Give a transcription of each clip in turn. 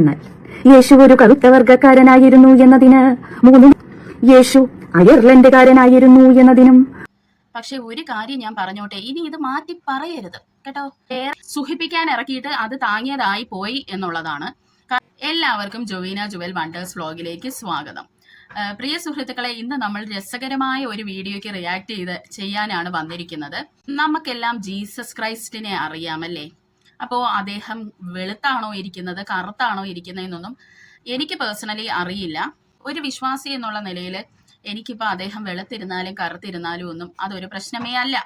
എന്നാൽ യേശു ഒരു കറുത്ത വർഗക്കാരനായിരുന്നു എന്നതിന് മൂന്നും യേശു അയർലൻഡുകാരനായിരുന്നു എന്നതിനും പക്ഷെ ഒരു കാര്യം ഞാൻ പറഞ്ഞോട്ടെ ഇനി ഇത് മാറ്റി പറയരുത് കേട്ടോ? സുഖിപ്പിക്കാൻ ഇറക്കിയിട്ട് അത് താങ്ങിയതായി പോയി എന്നുള്ളതാണ്. എല്ലാവർക്കും ജൊവീന ജുവൽ വണ്ടേഴ്സ് വ്ലോഗിലേക്ക് സ്വാഗതം. പ്രിയ സുഹൃത്തുക്കളെ ഇന്ന് നമ്മൾ രസകരമായ ഒരു വീഡിയോയ്ക്ക് റിയാക്ട് ചെയ്ത് ചെയ്യാനാണ് വന്നിരിക്കുന്നത്. നമുക്കെല്ലാം ജീസസ് ക്രൈസ്റ്റിനെ അറിയാമല്ലേ? അപ്പോൾ അദ്ദേഹം വെളുത്താണോ ഇരിക്കുന്നത് കറുത്താണോ ഇരിക്കുന്നതെന്നൊന്നും എനിക്ക് പേഴ്സണലി അറിയില്ല. ഒരു വിശ്വാസി എന്നുള്ള നിലയിൽ എനിക്കിപ്പോൾ അദ്ദേഹം വെളുത്തിരുന്നാലും കറുത്തിരുന്നാലും ഒന്നും അതൊരു പ്രശ്നമേ അല്ല.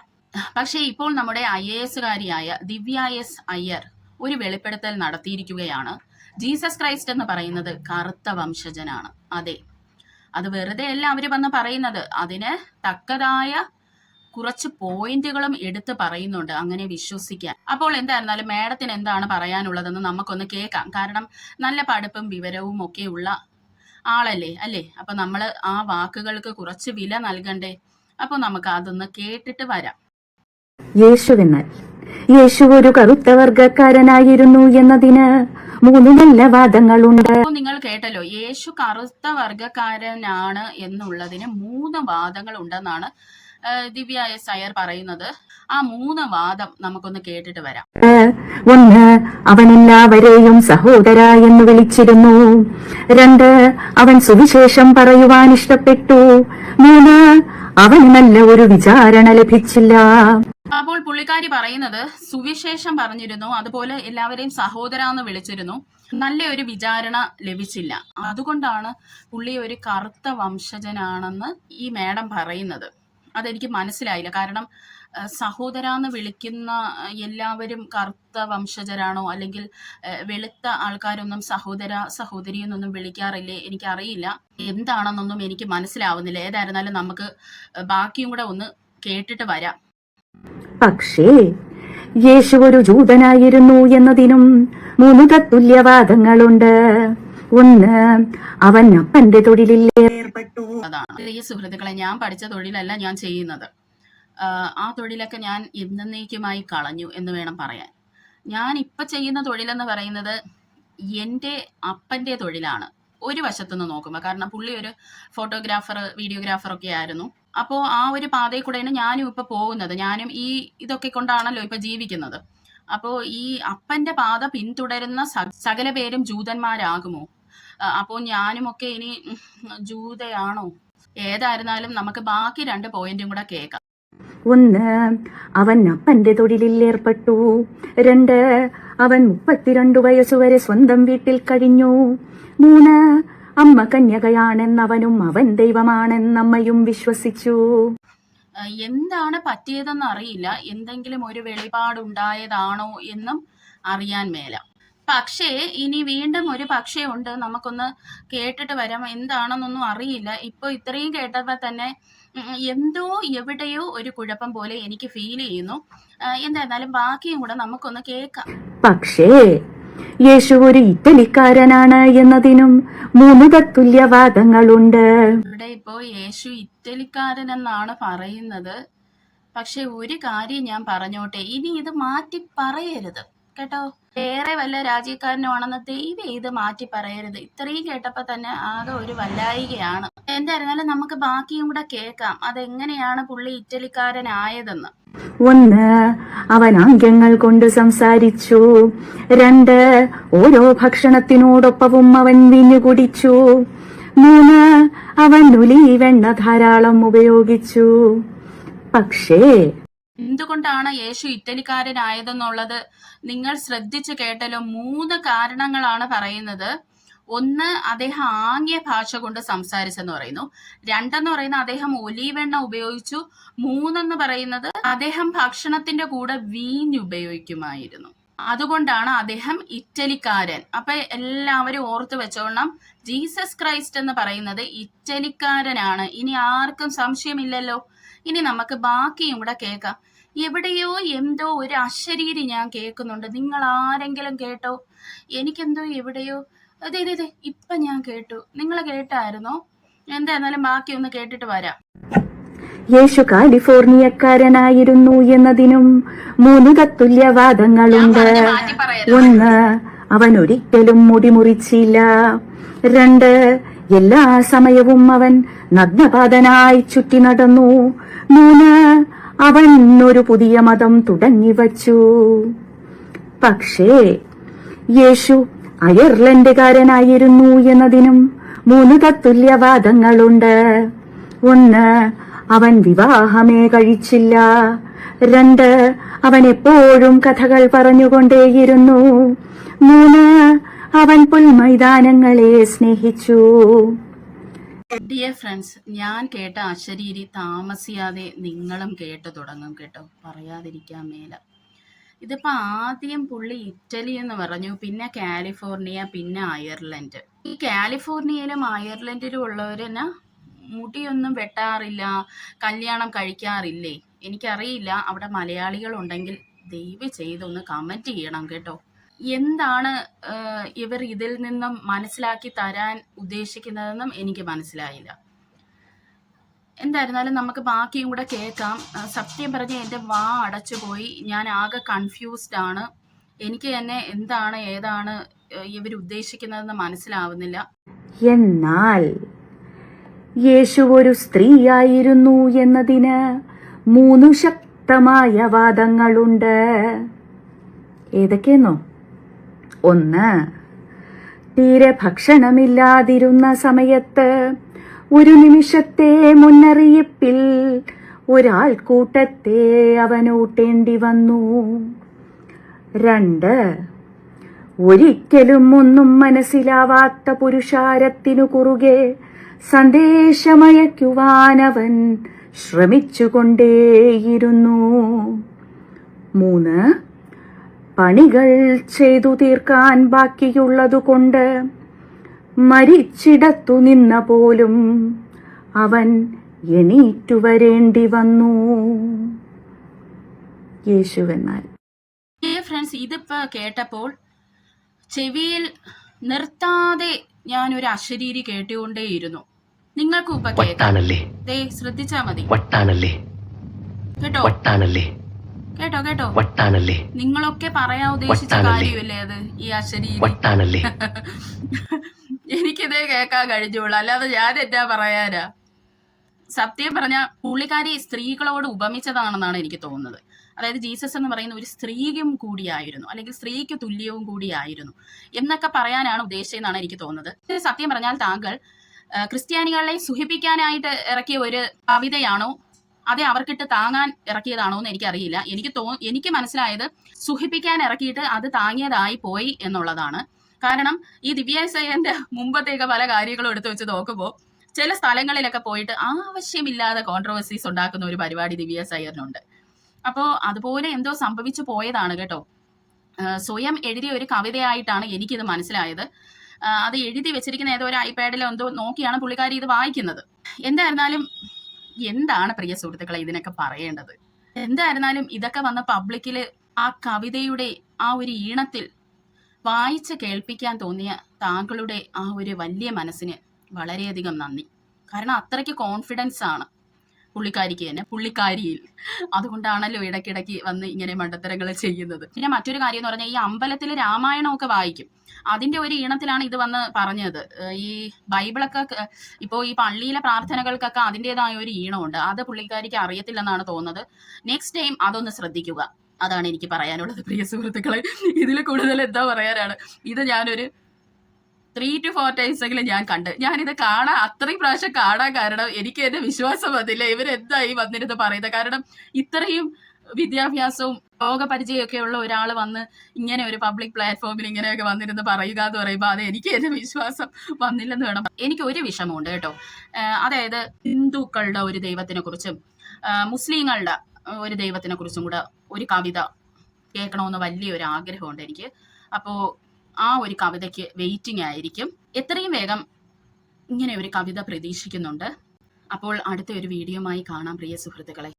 പക്ഷേ ഇപ്പോൾ നമ്മുടെ ഐ എ എസുകാരിയായ ദിവ്യ എസ് അയ്യർ ഒരു വെളിപ്പെടുത്തൽ നടത്തിയിരിക്കുകയാണ്. ജീസസ് ക്രൈസ്റ്റ് എന്ന് പറയുന്നത് കറുത്ത വംശജനാണ്. അതെ. അത് വെറുതെ അല്ല അവർ വന്ന് പറയുന്നത്. അതിന് തക്കതായ കുറച്ച് പോയിന്റുകളും എടുത്ത് പറയുന്നുണ്ട് അങ്ങനെ വിശ്വസിക്കാൻ. അപ്പോൾ എന്തായിരുന്നാലും മാഡത്തിന് എന്താണ് പറയാനുള്ളതെന്ന് നമുക്കൊന്ന് കേൾക്കാം. കാരണം നല്ല പഠിപ്പും വിവരവും ഒക്കെ ഉള്ള ആളല്ലേ? അല്ലേ? അപ്പൊ നമ്മൾ ആ വാക്കുകൾക്ക് കുറച്ച് വില നൽകണ്ടേ? അപ്പോൾ നമുക്ക് അതൊന്ന് കേട്ടിട്ട് വരാം. യേശു എന്നാൽ യേശു ഒരു കറുത്ത വർഗക്കാരനായിരുന്നു എന്നതിന് മൂന്ന് നല്ല വാദങ്ങളുണ്ട്. നിങ്ങൾ കേട്ടല്ലോ യേശു കറുത്ത വർഗക്കാരനാണ് എന്നുള്ളതിന് മൂന്ന് വാദങ്ങൾ ഉണ്ടെന്നാണ് ദിവ്യ എസ് അയ്യർ പറയുന്നത് ആ മൂന്ന് വാദം നമുക്കൊന്ന് കേട്ടിട്ട് വരാം. ഒന്ന് അവൻ എല്ലാവരെയും സഹോദര എന്ന് വിളിച്ചിരുന്നു. രണ്ട് അവൻ സുവിശേഷം പറയുവാൻ ഇഷ്ടപ്പെട്ടു. മൂന്ന് അവന് നല്ല ഒരു വിചാരണ ലഭിച്ചില്ല. അപ്പോൾ പുള്ളിക്കാരി പറയുന്നത് സുവിശേഷം പറഞ്ഞിരുന്നു അതുപോലെ എല്ലാവരെയും സഹോദര എന്ന് വിളിച്ചിരുന്നു. നല്ല ഒരു വിചാരണ ലഭിച്ചില്ല. അതുകൊണ്ടാണ് പുള്ളി ഒരു കറുത്ത വംശജനാണെന്ന് ഈ മേഡം പറയുന്നത്. അതെനിക്ക് മനസ്സിലായില്ല. കാരണം സഹോദര എന്ന് വിളിക്കുന്ന എല്ലാവരും കറുത്ത വംശജരാണോ? അല്ലെങ്കിൽ വെളുത്ത ആൾക്കാരൊന്നും സഹോദര സഹോദരി എന്നൊന്നും വിളിക്കാറില്ലേ? എനിക്കറിയില്ല. എന്താണെന്നൊന്നും എനിക്ക് മനസ്സിലാവുന്നില്ല. ഏതായിരുന്നാലും നമുക്ക് ബാക്കിയും കൂടെ ഒന്ന് കേട്ടിട്ട് വരാം. പക്ഷേ യേശു ഒരു ജൂതനായിരുന്നു എന്നതിനും മൂന്ന് തത്തുല്യവാദങ്ങളുണ്ട്. ഒന്ന് അവൻ അപ്പന്റെ തൊഴിലിൽ ഏർപ്പെട്ടു. അതാണ്. പ്രിയ സുഹൃത്തുക്കളെ ഞാൻ പഠിച്ച തൊഴിലല്ല ഞാൻ ചെയ്യുന്നത്. ആ തൊഴിലൊക്കെ ഞാൻ എന്നേക്കുമായി കളഞ്ഞു എന്ന് വേണം പറയാൻ. ഞാൻ ഇപ്പൊ ചെയ്യുന്ന തൊഴിലെന്ന് പറയുന്നത് എന്റെ അപ്പന്റെ തൊഴിലാണ്. ഒരു വശത്തുനിന്ന് നോക്കുമ്പോൾ കാരണം പുള്ളി ഒരു ഫോട്ടോഗ്രാഫർ വീഡിയോഗ്രാഫർ ഒക്കെ ആയിരുന്നു. അപ്പോൾ ആ ഒരു പാതയിൽ കൂടെയാണ് ഞാനും ഇപ്പൊ പോകുന്നത്. ഞാനും ഈ ഇതൊക്കെ കൊണ്ടാണല്ലോ ഇപ്പൊ ജീവിക്കുന്നത്. അപ്പോൾ ഈ അപ്പന്റെ പാത പിന്തുടരുന്ന സ- സകല പേരും ജൂതന്മാരാകുമോ? അപ്പോൾ ഞാനുമൊക്കെ ഇനി ജൂതയാണോ? ഏതായിരുന്നാലും നമുക്ക് ബാക്കി രണ്ട് പോയിന്റും കൂടെ കേൾക്കാം. ഒന്ന് അവൻ അപ്പന്റെ തൊഴിലിൽ ഏർപ്പെട്ടു. രണ്ട് അവൻ മുപ്പത്തിരണ്ടു വയസ്സുവരെ സ്വന്തം വീട്ടിൽ കഴിഞ്ഞു. മൂന്ന് അമ്മ കന്യകയാണെന്നവനും അവൻ ദൈവമാണെന്നമ്മയും വിശ്വസിച്ചു. എന്താണ് പറ്റിയതെന്ന് അറിയില്ല. എന്തെങ്കിലും ഒരു വെളിപാടുണ്ടായതാണോ എന്നും അറിയാൻ മേല. പക്ഷേ ഇനി വീണ്ടും ഒരു പക്ഷേ ഉണ്ട്. നമുക്കൊന്ന് കേട്ടിട്ട് വരാം. എന്താണെന്നൊന്നും അറിയില്ല. ഇപ്പൊ ഇത്രയും കേട്ടപ്പോൾ തന്നെ എന്തോ എവിടെയോ ഒരു കുഴപ്പം പോലെ എനിക്ക് ഫീൽ ചെയ്യുന്നു. എന്തായിരുന്നാലും ബാക്കിയും കൂടെ നമുക്കൊന്ന് കേൾക്കാം. പക്ഷേ യേശു ഒരു ഇറ്റലിക്കാരനാണ് എന്നതിനും മൂന്ന് തത്തുല്യവാദങ്ങളുണ്ട്. ഇവിടെ ഇപ്പോ യേശു ഇറ്റലിക്കാരൻ എന്നാണ് പറയുന്നത്. പക്ഷെ ഒരു കാര്യം ഞാൻ പറഞ്ഞോട്ടെ. ഇനി ഇത് മാറ്റി പറയരുത്. കേട്ടോ? വേറെ വല്ല രാജ്യക്കാരനുമാണെന്ന് ദൈവം ഇത് മാറ്റി പറയരുത്. ഇത്രയും കേട്ടപ്പോ തന്നെ ആകെ ഒരു വല്ലായികയാണ്. എന്തായിരുന്നാലും നമുക്ക് ബാക്കിയും കൂടെ കേൾക്കാം. അതെങ്ങനെയാണ് പുള്ളി ഇറ്റലിക്കാരനായതെന്ന്. ഒന്ന് അവൻ ആംഗ്യങ്ങൾ കൊണ്ട് സംസാരിച്ചു. രണ്ട് ഓരോ ഭക്ഷണത്തിനോടൊപ്പവും അവൻ വിഞ്ഞു കുടിച്ചു. മൂന്ന് അവൻ ഒലീവെണ്ണ ധാരാളം ഉപയോഗിച്ചു. പക്ഷേ എന്തുകൊണ്ടാണ് യേശു ഇറ്റലിക്കാരനായതെന്നുള്ളത് നിങ്ങൾ ശ്രദ്ധിച്ചു കേട്ടല്ലോ. മൂന്ന് കാരണങ്ങളാണ് പറയുന്നത്. ഒന്ന് അദ്ദേഹം ആംഗ്യ ഭാഷ കൊണ്ട് സംസാരിച്ചെന്ന് പറയുന്നു. രണ്ടെന്ന് പറയുന്നത് അദ്ദേഹം ഒലീവെണ്ണ ഉപയോഗിച്ചു. മൂന്നെന്ന് പറയുന്നത് അദ്ദേഹം ഭക്ഷണത്തിന്റെ കൂടെ വീഞ്ഞ് ഉപയോഗിക്കുമായിരുന്നു അതുകൊണ്ടാണ് അദ്ദേഹം ഇറ്റലിക്കാരൻ. അപ്പൊ എല്ലാവരും ഓർത്ത് വെച്ചോണം ജീസസ് ക്രൈസ്റ്റ് എന്ന് പറയുന്നത് ഇറ്റലിക്കാരനാണ്. ഇനി ആർക്കും സംശയമില്ലല്ലോ. ഇനി നമുക്ക് ബാക്കിയും കൂടെ കേൾക്കാം. എവിടെയോ എന്തോ ഒരു അശരീരി ഞാൻ കേൾക്കുന്നുണ്ട്. നിങ്ങൾ ആരെങ്കിലും കേട്ടോ? എനിക്കെന്തോ എവിടെയോ? അതെ അതെ അതെ ഇപ്പൊ ഞാൻ കേട്ടു. നിങ്ങൾ കേട്ടായിരുന്നോ? എന്തായിരുന്നാലും ബാക്കി ഒന്ന് കേട്ടിട്ട് വരാം. യേശു കാലിഫോർണിയക്കാരനായിരുന്നു എന്നതിനും മൂന്ന് തത്തുല്യവാദങ്ങളുണ്ട് ഒന്ന് അവൻ ഒരിക്കലും മുടി മുറിച്ചില്ല രണ്ട് എല്ലാ സമയവും അവൻ നഗ്നപാതനായി ചുറ്റി നടന്നു. മൂന്ന് അവൻ ഒരു പുതിയ മതം തുടങ്ങിവച്ചു പക്ഷേ യേശു അയർലൻഡുകാരനായിരുന്നു എന്നതിനും മൂന്ന് തത്തുല്യവാദങ്ങളുണ്ട് ഒന്ന് അവൻ വിവാഹമേ കഴിച്ചില്ല. രണ്ട് അവൻ എപ്പോഴും കഥകൾ പറഞ്ഞുകൊണ്ടേയിരുന്നു. മൂന്ന് അവൻ പുൽമൈതാനങ്ങളെ സ്നേഹിച്ചു. ഡിയർ ഫ്രണ്ട്സ് ഞാൻ കേട്ട അശരീരി താമസിയാതെ നിങ്ങളും കേട്ട് തുടങ്ങും കേട്ടോ. പറയാതിരിക്കാൻ മേല. ഇതിപ്പോ ആദ്യം പുള്ളി ഇറ്റലി എന്ന് പറഞ്ഞു പിന്നെ കാലിഫോർണിയ പിന്നെ അയർലൻഡ്. ഈ കാലിഫോർണിയയിലും അയർലൻഡിലും ഉള്ളവരെന്നെ? മുടിയൊന്നും വെട്ടാറില്ല കല്യാണം കഴിക്കാറില്ലേ? എനിക്കറിയില്ല. അവിടെ മലയാളികൾ ഉണ്ടെങ്കിൽ ദയവ് ചെയ്തൊന്ന് കമന്റ് ചെയ്യണം കേട്ടോ. എന്താണ് ഇവർ ഇതിൽ നിന്നും മനസ്സിലാക്കി തരാൻ ഉദ്ദേശിക്കുന്നതെന്നും എനിക്ക് മനസ്സിലായില്ല. എന്തായിരുന്നാലും നമുക്ക് ബാക്കിയും കൂടെ കേൾക്കാം. സത്യം പറഞ്ഞ് എന്റെ വാ അടച്ചു പോയി. ഞാൻ ആകെ കൺഫ്യൂസ്ഡ് ആണ്. എനിക്ക് തന്നെ എന്താണ് ഏതാണ് ഇവർ ഉദ്ദേശിക്കുന്നതെന്ന് മനസ്സിലാവുന്നില്ല. എന്നാൽ യേശു ഒരു സ്ത്രീയായിരുന്നു എന്നതിന് മൂന്നു ശക്തമായ വാദങ്ങളുണ്ട്. ഏതൊക്കെയെന്നോ? ഒന്ന് തീരെ ഭക്ഷണമില്ലാതിരുന്ന സമയത്ത് ഒരു നിമിഷത്തെ മുന്നറിയിപ്പിൽ ഒരാൾക്കൂട്ടത്തെ അവനൂട്ടേണ്ടി വന്നു. രണ്ട് ഒരിക്കലും ഒന്നും മനസ്സിലാവാത്ത പുരുഷാരത്തിനു കുറുകെ സന്ദേശമയക്കുവാൻ അവൻ ശ്രമിച്ചുകൊണ്ടേയിരുന്നു. മൂന്ന് പണികൾ ചെയ്തു തീർക്കാൻ ബാക്കിയുള്ളതുകൊണ്ട് മരിച്ചിടത്തു നിന്ന പോലും അവൻ എണീറ്റു വരേണ്ടി വന്നു. യേശുവെന്നാൽ ഫ്രണ്ട്സ് ഇതിപ്പോ കേട്ടപ്പോൾ ചെവിയിൽ നിർത്താതെ ഞാൻ ഒരു അശരീരി കേട്ടുകൊണ്ടേയിരുന്നു. നിങ്ങൾക്കും ഇപ്പൊ വട്ടാണല്ലേ? ദേ ശ്രദ്ധിച്ചാ മതി. വട്ടാണല്ലേ? കേട്ടോ? വട്ടാണല്ലേ? കേട്ടോ കേട്ടോ? വട്ടാണല്ലേ? നിങ്ങളൊക്കെ പറയാൻ ഉദ്ദേശിച്ച? കാര്യമല്ലേ അത് ഈ അശ്വരി വട്ടാണല്ലേ? എനിക്കിതേ കേൾക്കാൻ കഴിഞ്ഞുള്ളൂ. അല്ലാതെ ഞാൻ എന്നാ പറയാനാ? സത്യം പറഞ്ഞ പുള്ളിക്കാരി സ്ത്രീകളോട് ഉപമിച്ചതാണെന്നാണ് എനിക്ക് തോന്നുന്നത്. അതായത് ജീസസ് എന്ന് പറയുന്ന ഒരു സ്ത്രീയും കൂടിയായിരുന്നു അല്ലെങ്കിൽ സ്ത്രീക്ക് തുല്യവും കൂടിയായിരുന്നു എന്നൊക്കെ പറയാനാണ് ഉദ്ദേശിച്ചതെന്നാണ് എനിക്ക് തോന്നുന്നത്. സത്യം പറഞ്ഞാൽ താങ്കൾ ക്രിസ്ത്യാനികളെ സുഖിപ്പിക്കാനായിട്ട് ഇറക്കിയ ഒരു കവിതയാണോ? അതേ അവർക്കിട്ട് താങ്ങാൻ ഇറക്കിയതാണോ എന്ന് എനിക്കറിയില്ല. എനിക്ക് തോ എനിക്ക് മനസ്സിലായത് സുഖിപ്പിക്കാൻ ഇറക്കിയിട്ട് അത് താങ്ങിയതായി പോയി എന്നുള്ളതാണ്. കാരണം ഈ ദിവ്യാസയന്റെ മുമ്പത്തേക്ക് പല കാര്യങ്ങളും എടുത്തു വെച്ച് നോക്കുമ്പോൾ ചില സ്ഥലങ്ങളിലൊക്കെ പോയിട്ട് ആവശ്യമില്ലാതെ കോൺട്രവേഴ്സീസ് ഉണ്ടാക്കുന്ന ഒരു പരിപാടി ദിവ്യ സയ്യറിനുണ്ട് അപ്പോൾ അതുപോലെ എന്തോ സംഭവിച്ചു പോയതാണ് കേട്ടോ. സ്വയം എഴുതിയ ഒരു കവിതയായിട്ടാണ് എനിക്കിത് മനസ്സിലായത്. അത് എഴുതി വെച്ചിരിക്കുന്ന ഏതോ ഒരു ഐപാഡിലോ എന്തോ നോക്കിയാണ് പുള്ളിക്കാരി ഇത് വായിക്കുന്നത്. എന്തായിരുന്നാലും എന്താണ് പ്രിയ സുഹൃത്തുക്കളെ ഇതിനൊക്കെ പറയേണ്ടത്? എന്തായിരുന്നാലും ഇതൊക്കെ വന്ന പബ്ലിക്കിൽ ആ കവിതയുടെ ആ ഒരു ഈണത്തിൽ വായിച്ച് കേൾപ്പിക്കാൻ തോന്നിയ താങ്കളുടെ ആ ഒരു വലിയ മനസ്സിന് വളരെയധികം നന്ദി. കാരണം അത്രയ്ക്ക് കോൺഫിഡൻസ് ആണ്. പുള്ളിക്കാരിക്ക് തന്നെ പുള്ളിക്കാരിയിൽ. അതുകൊണ്ടാണല്ലോ ഇടയ്ക്കിടയ്ക്ക് വന്ന് ഇങ്ങനെ മണ്ടത്തരങ്ങൾ ചെയ്യുന്നത്. പിന്നെ മറ്റൊരു കാര്യം എന്ന് പറഞ്ഞാൽ ഈ അമ്പലത്തിൽ രാമായണമൊക്കെ വായിക്കും. അതിന്റെ ഒരു ഈണത്തിലാണ് ഇത് വന്ന് പറഞ്ഞത്. ഈ ബൈബിളൊക്കെ ഇപ്പോൾ ഇപ്പോ ഈ പള്ളിയിലെ പ്രാർത്ഥനകൾക്കൊക്കെ അതിന്റെതായ ഒരു ഈണമുണ്ട്. അത് പുള്ളിക്കാരിക്ക് അറിയത്തില്ലെന്നാണ് തോന്നുന്നത്. നെക്സ്റ്റ് ടൈം അതൊന്ന് ശ്രദ്ധിക്കുക. അതാണ് എനിക്ക് പറയാനുള്ളത് പ്രിയ സുഹൃത്തുക്കളെ. ഇതിൽ കൂടുതൽ എന്താ പറയാനാണ്? ഇത് ഞാനൊരു ത്രീ ടു ഫോർ ടൈംസ് എങ്കിലും ഞാൻ കണ്ട്. ഞാനിത് കാണാൻ അത്രയും പ്രാവശ്യം കാണാൻ കാരണം എനിക്ക് എന്നെ വിശ്വാസം വന്നില്ല. ഇവരെന്തായി വന്നിരുന്ന് പറയുന്നത് കാരണം ഇത്രയും വിദ്യാഭ്യാസവും ലോകപരിചയമൊക്കെ ഉള്ള ഒരാൾ വന്ന് ഇങ്ങനെ ഒരു പബ്ലിക് പ്ലാറ്റ്ഫോമിൽ ഇങ്ങനെയൊക്കെ വന്നിരുന്ന് പറയുക എന്ന് പറയുമ്പോൾ അത് എനിക്ക് എന്റെ വിശ്വാസം വന്നില്ലെന്ന് വേണം. എനിക്ക് ഒരു വിഷമമുണ്ട് കേട്ടോ. അതായത് ഹിന്ദുക്കളുടെ ഒരു ദൈവത്തിനെ കുറിച്ചും മുസ്ലിങ്ങളുടെ ഒരു ദൈവത്തിനെ കുറിച്ചും കൂടെ ഒരു കവിത കേൾക്കണമെന്ന് വലിയൊരു ആഗ്രഹമുണ്ട് എനിക്ക്. അപ്പോൾ ആ ഒരു കവിതയ്ക്ക് വെയിറ്റിംഗ് ആയിരിക്കും. എത്രയും വേഗം ഇങ്ങനെ ഒരു കവിത പ്രതീക്ഷിക്കുന്നുണ്ട്. അപ്പോൾ അടുത്ത ഒരു വീഡിയോമായി കാണാം പ്രിയ സുഹൃത്തുക്കളെ.